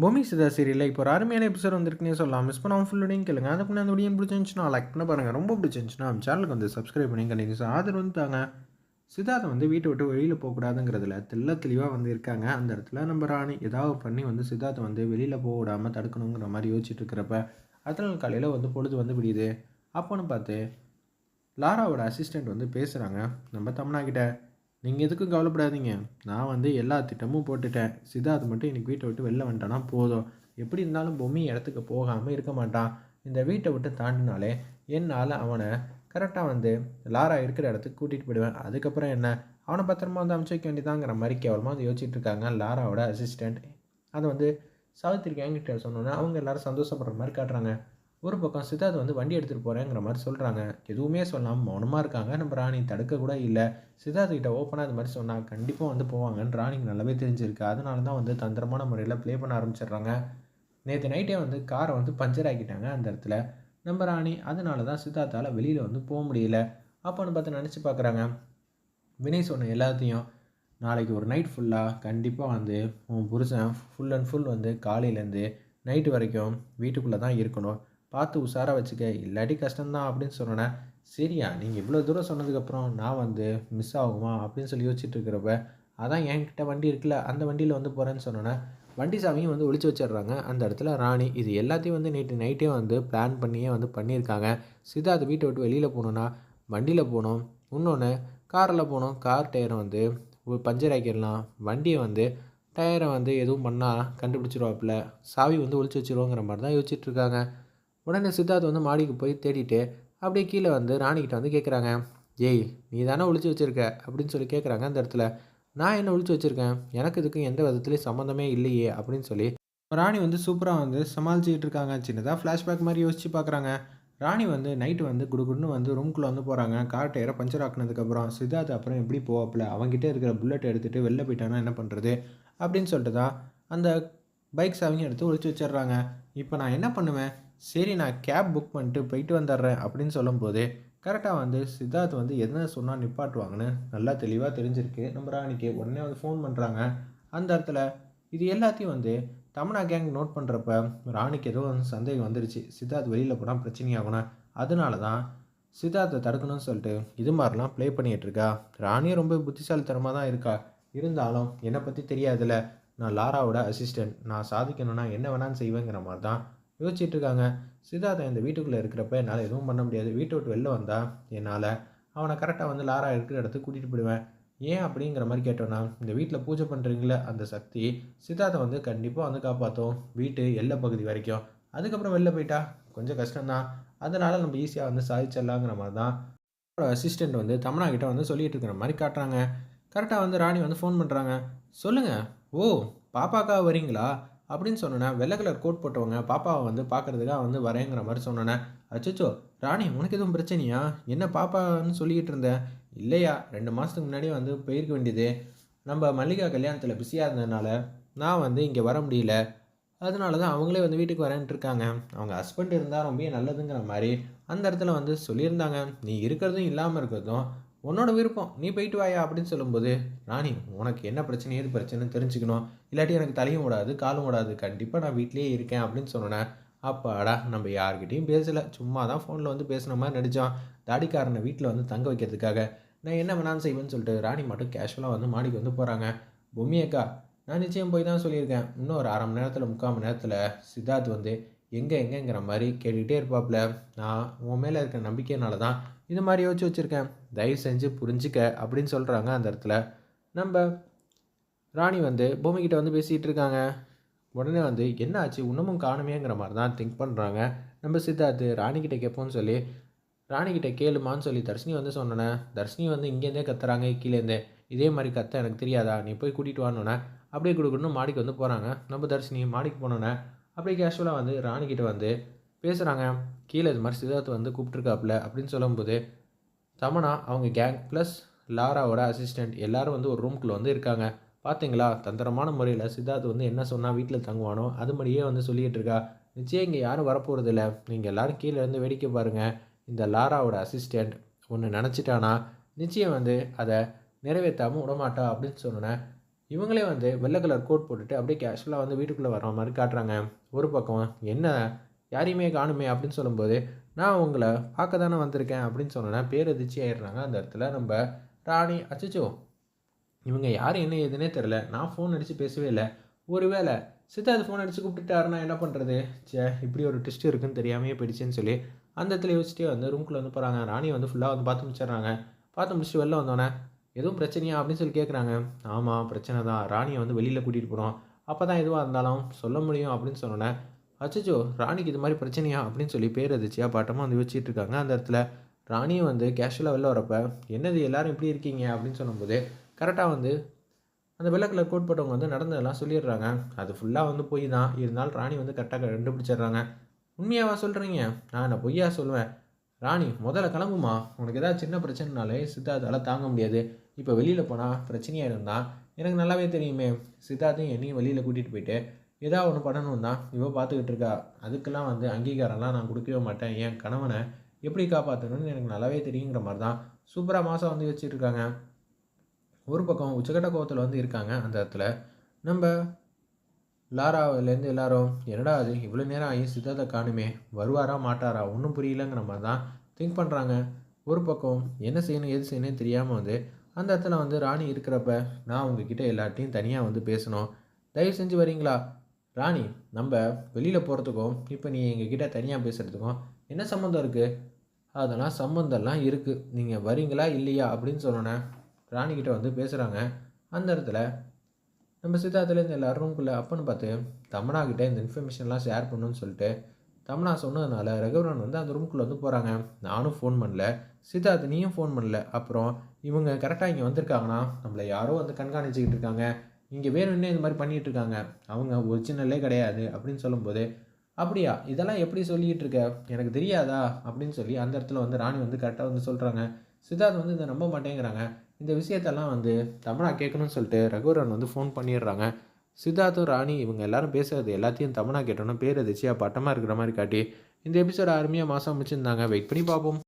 பூமி சிதா சீரியலில் இப்போ ஒரு அருமையான எபிசோட் வந்திருக்குன்னே சொல்லலாம். மிஸ் பண்ணாமல் ஃபுல்லோடையும் கேளுங்க. அதுக்கு முன்னாடி அந்த வீடியோ பிடிச்சிருந்துச்சுன்னா லைக் பண்ண பாருங்கள் ரொம்ப பிடிச்சிருந்துச்சுன்னா நம்ம சேனலுக்கு வந்து சப்ஸ்கிரைப் பண்ணி கண்டிப்பாக ஆதரவு வந்து தாங்க. சித்தார்த்தை வந்து வீட்டை விட்டு வெளியில் போகக்கூடாதுங்கிறதுல தெல்ல தெளிவாக வந்து இருக்காங்க. அந்த இடத்துல நம்ம ராணி ஏதாவது பண்ணி வந்து சித்தார்த்தை வந்து வெளியில் போக விடாமல் தடுக்கணுங்கிற மாதிரி யோசிச்சுட்டு இருக்கிறப்ப அடுத்த நாள் காலையில் வந்து பொழுது வந்து விடியுது. அப்போன்னு பார்த்து லாராவோட அசிஸ்டண்ட் வந்து பேசுகிறாங்க நம்ம தமனா கிட்ட நீங்கள் எதுக்கும் கவலைப்படாதீங்க. நான் வந்து எல்லா திட்டமும் போட்டுட்டேன். சித்தார்த் மட்டும் இன்னைக்கு வீட்டை விட்டு வெளில வந்துட்டானா போதும். எப்படி இருந்தாலும் பொம்மி இடத்துக்கு போகாமல் இருக்க மாட்டான். இந்த வீட்டை விட்டு தாண்டினாலே என்னால் அவனை கரெக்டாக வந்து லாரா இருக்கிற இடத்துக்கு கூட்டிகிட்டு போயிடுவேன். அதுக்கப்புறம் என்ன? அவனை பத்திரமா வந்து அமைச்சு வைக்க வேண்டியதாங்கிற மாதிரி கேவலமாக வந்து யோசிச்சுட்டு இருக்காங்க லாராவோட அசிஸ்டண்ட் அதை வந்து சாவித்திரி கேங்கிட்ட சொன்னோன்னே அவங்க எல்லாரும் சந்தோஷப்படுற மாதிரி காட்டுறாங்க. ஒரு பக்கம் சித்தார்த் வந்து வண்டி எடுத்துகிட்டு போகிறேங்கிற மாதிரி சொல்கிறாங்க எதுவுமே சொல்லாமல் மௌனமாக இருக்காங்க. நம்ம ராணி தடுக்க கூட இல்லை. சித்தார்த் கிட்ட ஓப்பனாக அது மாதிரி சொன்னால் கண்டிப்பாக வந்து போவாங்கன்னு ராணிக்கு நல்லாவே தெரிஞ்சிருக்கு. அதனால தான் வந்து தந்திரமான முறையில் ப்ளே பண்ண ஆரம்பிச்சிடுறாங்க. நேற்று நைட்டே வந்து காரை வந்து பஞ்சர் ஆக்கிட்டாங்க அந்த இடத்துல. நம்ம ராணி அதனால தான் சித்தார்த்தால் வெளியில் வந்து போக முடியல. அப்போன்னு பார்த்து நினச்சி பார்க்குறாங்க. வினய் சொன்ன எல்லாத்தையும் நாளைக்கு ஒரு நைட் ஃபுல்லாக கண்டிப்பாக வந்து உன் புருஷன் ஃபுல் அண்ட் ஃபுல் வந்து காலையிலேருந்து நைட்டு வரைக்கும் வீட்டுக்குள்ளே தான் இருக்கணும். பார்த்து உஷாராக வச்சுக்க. இல்லாட்டி கஷ்டம்தான் அப்படின்னு சொன்னேன் சரியா நீங்கள் இவ்வளோ தூரம் சொன்னதுக்கப்புறம் நான் வந்து மிஸ் ஆகுமா அப்படின்னு சொல்லி யோசிச்சுட்டு இருக்கிறப்ப அதான் என்கிட்ட வண்டி இருக்குல்ல அந்த வண்டியில் வந்து போகிறேன்னு சொன்னோன்னே வண்டி சாமியும் வந்து ஒழிச்சு வச்சிடுறாங்க. அந்த இடத்துல ராணி இது எல்லாத்தையும் வந்து நேற்று நைட்டே வந்து பிளான் பண்ணியே வந்து பண்ணியிருக்காங்க. சித்தார்த் வீட்டை விட்டு வெளியில் போகணுன்னா வண்டியில் போகணும். இன்னொன்று காரில் போகணும். கார் டயரை வந்து பஞ்சர் ஆக்கிடலாம். வண்டியை வந்து டயரை வந்து எதுவும் பண்ணால் கண்டுபிடிச்சிருவாப்புல. சாவி வந்து ஒழிச்சு வச்சிருவோங்கிற மாதிரி தான் யோசிச்சுட்ருக்காங்க இருக்காங்க. உடனே சித்தார்த் வந்து மாடிக்கு போய் தேடிட்டு அப்படியே கீழே வந்து ராணிக்கிட்ட வந்து கேட்குறாங்க ஏய் நீ தானே ஒழிச்சு வச்சுருக்க? அப்படின்னு சொல்லி கேட்குறாங்க அந்த இடத்துல. நான் என்ன ஒழிச்சு வச்சுருக்கேன்? எனக்கு இதுக்கு எந்த விதத்துலேயும் சம்மந்தமே இல்லையே அப்படின்னு சொல்லி ராணி வந்து சூப்பராக வந்து சமாளிச்சுக்கிட்டு இருக்காங்க. சின்னதாக ஃப்ளாஷ்பேக் மாதிரி யோசிச்சு பார்க்குறாங்க ராணி வந்து நைட்டு வந்து குடுகுடுன்னு வந்து ரூம்குள்ளே வந்து போகிறாங்க கார் டயரை பஞ்சர் ஆக்குனதுக்கப்புறம் சித்தார்த் அப்புறம் எப்படி போவாப்பில்? அவங்ககிட்ட இருக்கிற புல்லட் எடுத்துகிட்டு வெளில போயிட்டானா என்ன பண்ணுறது அப்படின்னு சொல்லிட்டு தான் அந்த பைக்ஸ் அவங்க எடுத்து ஒழிச்சு வச்சிடுறாங்க. இப்போ நான் என்ன பண்ணுவேன்? சரி நான் கேப் புக் பண்ணிட்டு போயிட்டு வந்துடுறேன் அப்படின்னு சொல்லும்போது கரெக்டாக வந்து சித்தார்த் வந்து என்ன சொன்னால் நிப்பாட்டுவாங்கன்னு நல்லா தெளிவாக தெரிஞ்சிருக்கு. நம்ம ராணிக்கு உடனே வந்து ஃபோன் பண்ணுறாங்க அந்த இடத்துல இது எல்லாத்தையும் வந்து தமனா கேங் நோட் பண்ணுறப்ப ராணிக்கு ஏதோ வந்து சந்தேகம் வந்துருச்சு. சித்தார்த் வெளியில் போனால் பிரச்சனையாகணும் அதனால தான் சித்தார்த்தை தடுக்கணும்னு சொல்லிட்டு இது மாதிரிலாம் ப்ளே பண்ணிகிட்டு இருக்கா. ராணியும் ரொம்ப புத்திசாலித்தனமாக தான் இருக்கா. இருந்தாலும் என்னை பற்றி தெரியாதுல்ல. நான் லாராவோட அசிஸ்டன்ட் நான் சாதிக்கணும்னா என்ன வேணாலும் செய்வேங்கிற மாதிரி தான் யோசிச்சுட்டு இருக்காங்க சித்தார்த்தன் இந்த வீட்டுக்குள்ளே இருக்கிறப்ப என்னால் எதுவும் பண்ண முடியாது. வீட்டை விட்டு வெளில வந்தால் என்னால் அவனை கரெக்டாக வந்து லாரா இருக்கிற இடத்துக்கு கூட்டிகிட்டு போயிடுவேன். ஏன் அப்படிங்கிற மாதிரி கேட்டோன்னா இந்த வீட்டில் பூஜை பண்ணுறீங்களே அந்த சக்தி சித்தார்த்தை வந்து கண்டிப்பாக வந்து காப்பாற்றும் வீட்டு எல்லை பகுதி வரைக்கும். அதுக்கப்புறம் வெளில போயிட்டா கொஞ்சம் கஷ்டம்தான். அதனால் நம்ம ஈஸியாக வந்து சாதிச்சிடலாங்கிற மாதிரி தான் அசிஸ்டண்ட் வந்து தமனா கிட்ட வந்து சொல்லிகிட்டு இருக்கிற மாதிரி காட்டுறாங்க. கரெக்டாக வந்து ராணி வந்து ஃபோன் பண்ணுறாங்க சொல்லுங்கள் ஓ பாப்பாக்கா வரீங்களா? அப்படின்னு சொன்னேன் வெள்ளை கலர் கோட் போட்டவங்க பாப்பாவை வந்து பார்க்குறதுக்காக வந்து வரேங்கிற மாதிரி சொன்னேன் அச்சோ ராணி உனக்கு எதுவும் பிரச்சனையா? என்ன பாப்பான்னு சொல்லிக்கிட்டு இருந்தேன் இல்லையா. ரெண்டு மாதத்துக்கு முன்னாடியே வந்து போயிருக்க வேண்டியது. நம்ம மல்லிகா கல்யாணத்தில் பிஸியாக இருந்ததுனால நான் வந்து இங்கே வர முடியல. அதனால தான் அவங்களே வந்து வீட்டுக்கு வரேன்ட்டு இருக்காங்க. அவங்க ஹஸ்பண்ட் இருந்தால் ரொம்ப நல்லதுங்கிற மாதிரி அந்த இடத்துல வந்து சொல்லியிருந்தாங்க. நீ இருக்கிறதும் இல்லாமல் இருக்கிறதும் உன்னோட விருப்பம். நீ போயிட்டு வாயா அப்படின்னு சொல்லும்போது ராணி உனக்கு என்ன பிரச்சனை ஏது பிரச்சனைன்னு தெரிஞ்சுக்கணும். இல்லாட்டி எனக்கு தலையும் ஓடாது காலும் ஓடாது. கண்டிப்பாக நான் வீட்லேயே இருக்கேன் அப்படின்னு சொன்னேன் அப்பாடா நம்ம யார்கிட்டையும் பேசலை. சும்மா தான் ஃபோனில் வந்து பேசுன மாதிரி நடித்தான் தாடிக்காரனை வீட்டில் வந்து தங்க வைக்கிறதுக்காக. நான் என்ன வேணாலும் செய்வேன்னு சொல்லிட்டு ராணி மட்டும் கேஷுவலாக வந்து மாடிக்கு வந்து போகிறாங்க பொம்மியக்கா நான் நிச்சயம் போய் தான் சொல்லியிருக்கேன். இன்னும் ஒரு அரை மணி நேரத்தில் முக்கால் மணி நேரத்தில் சித்தார்த் வந்து எங்கே எங்கேங்கிற மாதிரி கேட்டுக்கிட்டே இருப்பாப்புல நான் உன் மேலே இருக்கிற நம்பிக்கையினால தான் இது மாதிரி யோசிச்சு வச்சுருக்கேன். தயவு செஞ்சு புரிஞ்சிக்க அப்படின்னு சொல்கிறாங்க அந்த இடத்துல. நம்ம ராணி வந்து பூமிக்கிட்ட வந்து பேசிகிட்டு இருக்காங்க. உடனே வந்து என்ன ஆச்சு இன்னமும் காணுமேங்கிற மாதிரி தான் திங்க் பண்ணுறாங்க நம்ம சித்தார்த்து ராணிக்கிட்ட கேட்போம்னு சொல்லி ராணிக்கிட்ட கேளுமான்னு சொல்லி தர்ஷினி வந்து சொன்னேன் தர்ஷினி வந்து இங்கேருந்தே கத்துறாங்க கீழேருந்தே. இதே மாதிரி கத்த எனக்கு தெரியாதா? நீ போய் கூட்டிகிட்டு வானோன்னே அப்படியே கொடுக்கணும் மாடிக்கு வந்து போகிறாங்க நம்ம தர்ஷினி மாடிக்கு போனோன்னே அப்படியே கேஷுவலாக வந்து ராணிக்கிட்ட வந்து பேசுகிறாங்க கீழே இது மாதிரி சித்தார்த் வந்து கூப்பிட்ருக்காப்புல அப்படின்னு சொல்லும்போது தமனா அவங்க கேங் ப்ளஸ் லாராவோட அசிஸ்டண்ட் எல்லாரும் வந்து ஒரு ரூம்குள்ளே வந்து இருக்காங்க. பார்த்தீங்களா தந்திரமான முறையில் சித்தார்த் வந்து என்ன சொன்னால் வீட்டில் தங்குவானோ அது மாதிரியே வந்து சொல்லிகிட்டு இருக்கா. நிச்சயம் இங்கே யாரும் வரப்போகிறது இல்லை நீங்கள் எல்லோரும் கீழே இருந்து வேடிக்கை பாருங்கள் இந்த லாராவோட அசிஸ்டண்ட் ஒன்று நினச்சிட்டானா? நிச்சயம் வந்து அதை நிறைவேற்றாமல் விடமாட்டா அப்படின்னு சொன்னேன் இவங்களே வந்து வெள்ளை கலர் கோட் போட்டுட்டு அப்படியே கேஷுவலாக வந்து வீட்டுக்குள்ளே வர மாதிரி காட்டுறாங்க. ஒரு பக்கம் என்ன யாரையுமே காணுமே அப்படின்னு சொல்லும்போது நான் உங்களை பார்க்க தானே வந்திருக்கேன் அப்படின்னு சொன்னேன் பேர் அதிர்ச்சி ஆயிடுறாங்க அந்த இடத்துல நம்ம ராணி அச்சச்சோ இவங்க யார் என்ன ஏதுன்னே தெரில நான் ஃபோன் அடித்து பேசவே இல்லை. ஒருவேளை சித்தார்த் ஃபோன் அடித்து கூப்பிட்டுட்டாருன்னா என்ன பண்ணுறது சே இப்படி ஒரு ட்விஸ்ட் இருக்குன்னு தெரியாமையே போயிடுச்சுன்னு சொல்லி அந்த இடத்துல யோசிச்சுட்டே வந்து ரூம்குள்ளே வந்து போகிறாங்க ராணி வந்து ஃபுல்லாக வந்து பார்த்து முடிச்சிடுறாங்க. பார்த்து முடிச்சுட்டு வெளில வந்தோடனே எதுவும் பிரச்சனையா? அப்படின்னு சொல்லி கேட்குறாங்க ஆமாம் பிரச்சனை தான். ராணியை வந்து வெளியில் கூட்டிகிட்டு போகிறோம் அப்போ தான் எதுவாக இருந்தாலும் சொல்ல முடியும் அப்படின்னு சொன்னோன்னே அச்சச்சோ ராணிக்கு இது மாதிரி பிரச்சனையா? அப்படின்னு சொல்லி பேர் அதிர்ச்சியாக பாட்டமாக வந்து வச்சுட்டு இருக்காங்க. அந்த இடத்துல ராணியும் வந்து கேஷுவலாக வெளில வரப்ப என்னது எல்லாரும் இப்படி இருக்கீங்க? அப்படின்னு சொல்லும்போது கரெக்டாக வந்து அந்த வெள்ளை கலர் கோட் போட்டவங்க வந்து நடந்ததெல்லாம் சொல்லிடுறாங்க. அது ஃபுல்லாக வந்து பொய் தான். இருந்தாலும் ராணி வந்து கரெக்டாக கண்டுபிடிச்சிடுறாங்க. உண்மையாவா சொல்கிறீங்க நான் என்ன பொய்யா சொல்லுவேன் ராணி முதல்ல கிளம்புமா? உனக்கு ஏதாவது சின்ன பிரச்சனைனாலே சித்தார்த்தால் தாங்க முடியாது. இப்போ வெளியில் போனால் பிரச்சனையாக இருந்தால் எனக்கு நல்லாவே தெரியுமே. சித்தார்த்தையும் என்னையும் வெளியில் கூட்டிகிட்டு போயிட்டு ஏதாவது ஒன்று பண்ணணும் தான் இவ பார்த்துக்கிட்டு இருக்கா. அதுக்கெல்லாம் வந்து அங்கீகாரம்லாம் நான் கொடுக்கவே மாட்டேன். என் கணவனை எப்படி காப்பாற்றணும்னு எனக்கு நல்லாவே தெரியுங்கிற மாதிரி தான் சூப்பராக மாதம் வந்து வச்சுட்டு இருக்காங்க ஒரு பக்கம் உச்சக்கட்ட கோவத்தில் வந்து இருக்காங்க அந்த இடத்துல. நம்ம லாராவிலேருந்து எல்லாரும் என்னடா அது இவ்வளோ நேரம் ஆகி சித்தார்த்தை காணுமே. வருவாரா மாட்டாரா? ஒன்றும் புரியலங்கிற மாதிரி தான் திங்க் பண்ணுறாங்க ஒரு பக்கம் என்ன செய்யணும் எது செய்யணும் தெரியாமல் வந்து அந்த இடத்துல வந்து ராணி இருக்கிறப்ப நான் உங்ககிட்ட எல்லாத்தையும் தனியாக வந்து பேசணும். தயவு செஞ்சு வரீங்களா? ராணி நம்ம வெளியில் போகிறதுக்கும் இப்போ நீ எங்ககிட்ட தனியாக பேசுகிறதுக்கும் என்ன சம்மந்தம் இருக்குது அதெல்லாம் சம்மந்தம்லாம் இருக்குது நீங்கள் வரீங்களா இல்லையா அப்படின்னு சொன்னோன்னே ராணிக்கிட்ட வந்து பேசுகிறாங்க அந்த இடத்துல நம்ம சித்தார்த்துலேருந்து எல்லா ரூம்குள்ளே அப்பன்னு பார்த்து தமனா கிட்டே இந்த இன்ஃபர்மேஷன்லாம் ஷேர் பண்ணணும்னு சொல்லிட்டு தமனா சொன்னதுனால ரகுவரன் வந்து அந்த ரூம்குள்ளே வந்து போகிறாங்க நானும் ஃபோன் பண்ணல சித்தார்த்து நீயும் ஃபோன் பண்ணல. அப்புறம் இவங்க கரெக்டாக இங்கே வந்திருக்காங்கன்னா நம்மளை யாரோ வந்து கண்காணிச்சிக்கிட்டு இருக்காங்க. இங்கே வேணும்னே இந்த மாதிரி பண்ணிகிட்டு இருக்காங்க அவங்க ஒரிஜினலே கிடையாது அப்படின்னு சொல்லும்போது அப்படியா? இதெல்லாம் எப்படி சொல்லிகிட்டு இருக்க எனக்கு தெரியாதா? அப்படின்னு சொல்லி அந்த இடத்துல வந்து ராணி வந்து கரெக்டாக வந்து சொல்கிறாங்க சித்தார்த் வந்து இதை நம்ப மாட்டேங்கிறாங்க. இந்த விஷயத்தெல்லாம் வந்து தமிழா கேட்கணும்னு சொல்லிட்டு ரகுவரன் வந்து ஃபோன் பண்ணிடுறாங்க. சித்தார்த்தும் ராணி இவங்க எல்லாரும் பேசுறது எல்லாத்தையும் தமிழா கேட்டோன்னா பேர் எதிர்ச்சியாக பட்டமாக இருக்கிற மாதிரி காட்டி இந்த எபிசோட அருமையாக மாதம் அமைச்சிருந்தாங்க வெயிட் பண்ணி பார்ப்போம்.